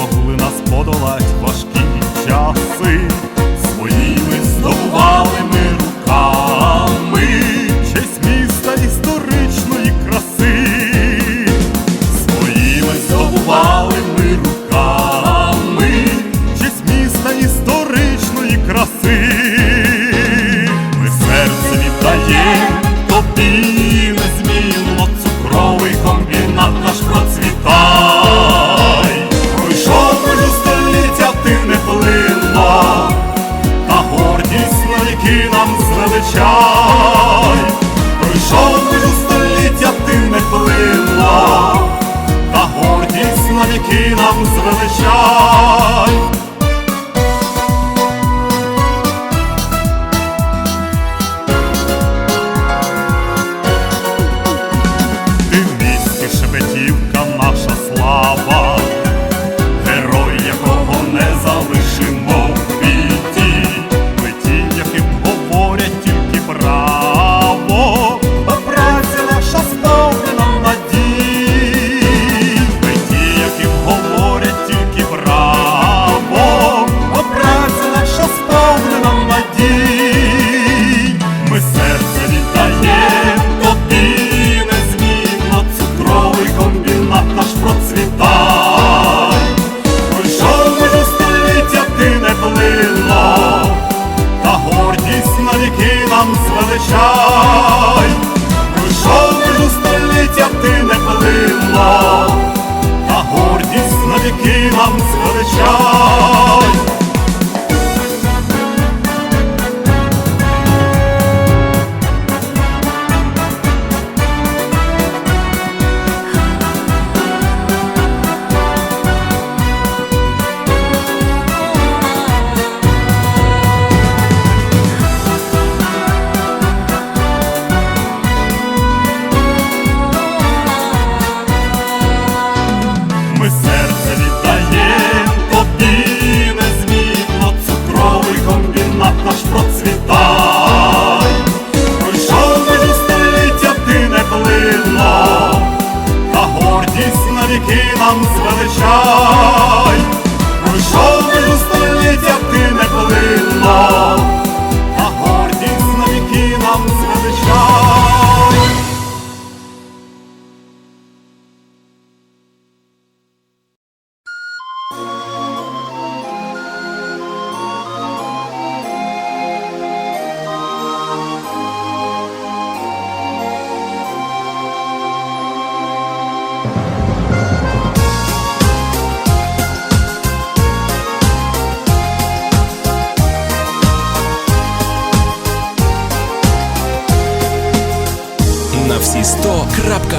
змогли нас подолать важкі часи, своїми здобували. Şamsın şam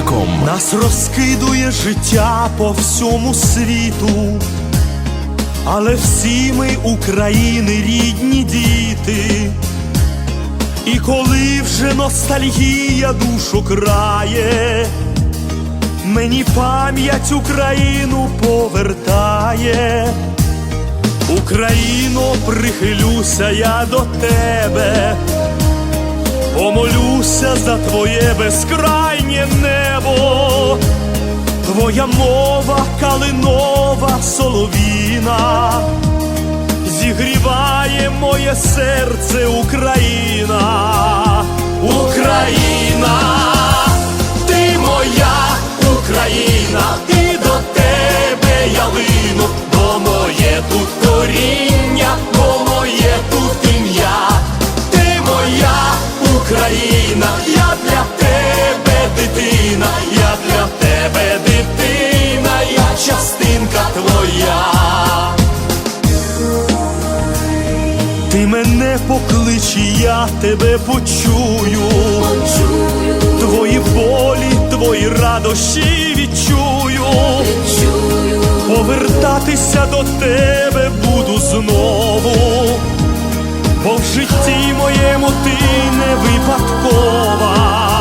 Ком. Нас розкидує життя по всьому світу, але всі ми України рідні діти, і коли вже ностальгія душу крає, мені пам'ять Україну повертає, Україно, прихилюся я до тебе помолюся за твоє безкрайнє небо, твоя мова калинова соловіна, зігріває моє серце Україна, Україна, ти моя. Ти мене поклич, я тебе почую. почую. Твої болі, твої радощі відчую. відчую. Повертатися до тебе буду знову, бо в житті моєму ти не випадкова.